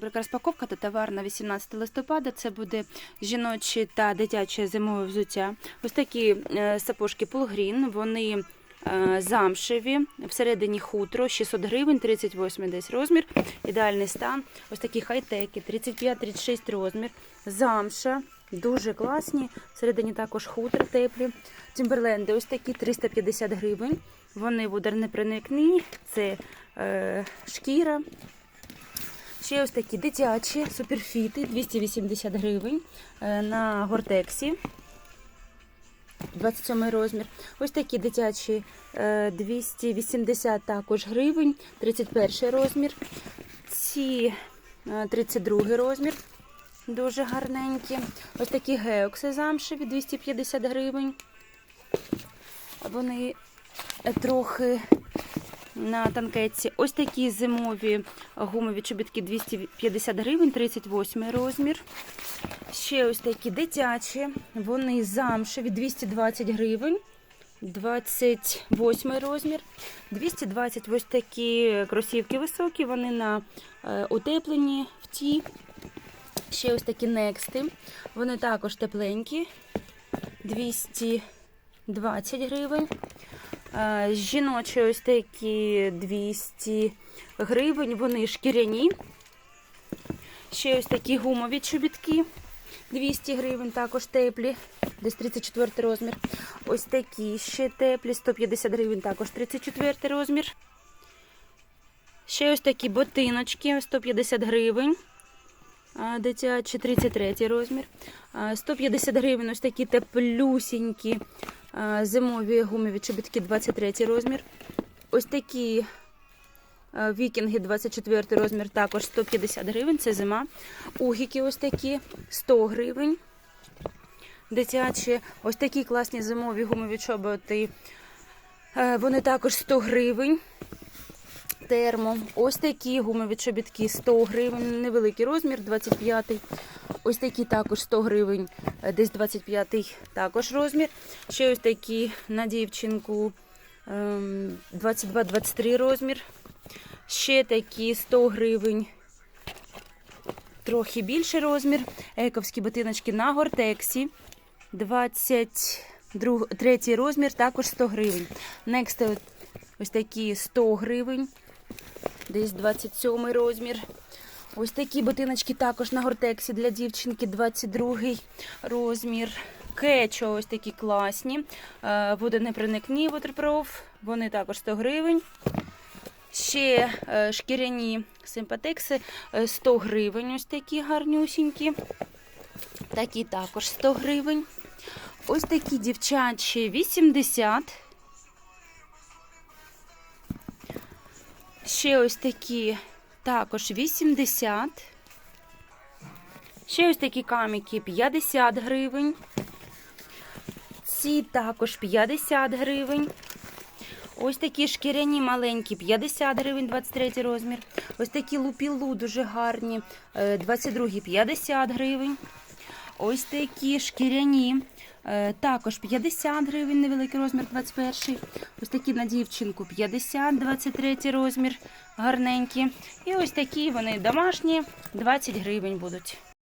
Розпаковка та товар на 18 листопада. Це буде жіноче та дитяче зимове взуття. Ось такі е, сапожки Пулгрін. Вони е, замшеві, всередині хутро, 600 гривень, 38 десь розмір, ідеальний стан. Ось такі хай-теки, 35-36 розмір, замша, дуже класні. Всередині також хутро теплі. Тімберленди ось такі 350 гривень. Вони водорнепроникні, це е, шкіра. Ще ось такі дитячі суперфіти 280 гривень е, на гортексі. 27 розмір. Ось такі дитячі е, 280 також гривень, 31 розмір. Ці е, 32 розмір. Дуже гарненькі. Ось такі геокси замшеві 250 гривень. Вони е, трохи на танкетці. Ось такі зимові гумові чобітки 250 гривень, 38 розмір. Ще ось такі дитячі, вони замшеві 220 гривень. 28 розмір. 220 ось такі кросівки високі, вони на е, утепленні в ті. Ще ось такі нексти. Вони також тепленькі. 220 гривень. Е, Жіночі ось такі 200 гривень, вони шкіряні. Ще ось такі гумові чобітки 200 гривень, також теплі, десь 34 розмір. Ось такі ще теплі, 150 гривень, також 34 розмір. Ще ось такі ботиночки, 150 гривень. Дитячі 33 розмір. 150 гривень ось такі теплюсінькі зимові гумові чобітки 23 розмір. Ось такі вікінги 24 розмір, також 150 гривень, це зима. Угіки ось такі 100 гривень. Дитячі, ось такі класні зимові гумові чоботи. е, Вони також 100 гривень. Термо. Ось такі гумові чобітки 100 гривень, невеликий розмір, 25 Ось такі також 100 гривень, е, десь 25 також розмір. Ще ось такі на дівчинку ем, 22-23 розмір. Ще такі 100 гривень, трохи більший розмір. Ековські ботиночки на гортексі. 23 розмір, також 100 гривень. Next ось такі 100 гривень. Десь 27 розмір. Ось такі ботиночки також на гортексі для дівчинки 22 розмір. Кечо ось такі класні. Е, Водонепроникні waterproof. Вони також 100 гривень. Ще е, шкіряні симпатекси е, 100 гривень. Ось такі гарнюсінькі. Такі також 100 гривень. Ось такі дівчачі 80. Ще ось такі також 80. Ще ось такі каміки 50 гривень. Ці також 50 гривень. Ось такі шкіряні маленькі 50 гривень, 23 розмір. Ось такі лупілу дуже гарні, е, 22 50 гривень. Ось такі шкіряні, е, також 50 гривень, невеликий розмір, 21. Ось такі на дівчинку 50, 23 розмір, гарненькі. І ось такі вони домашні, 20 гривень будуть.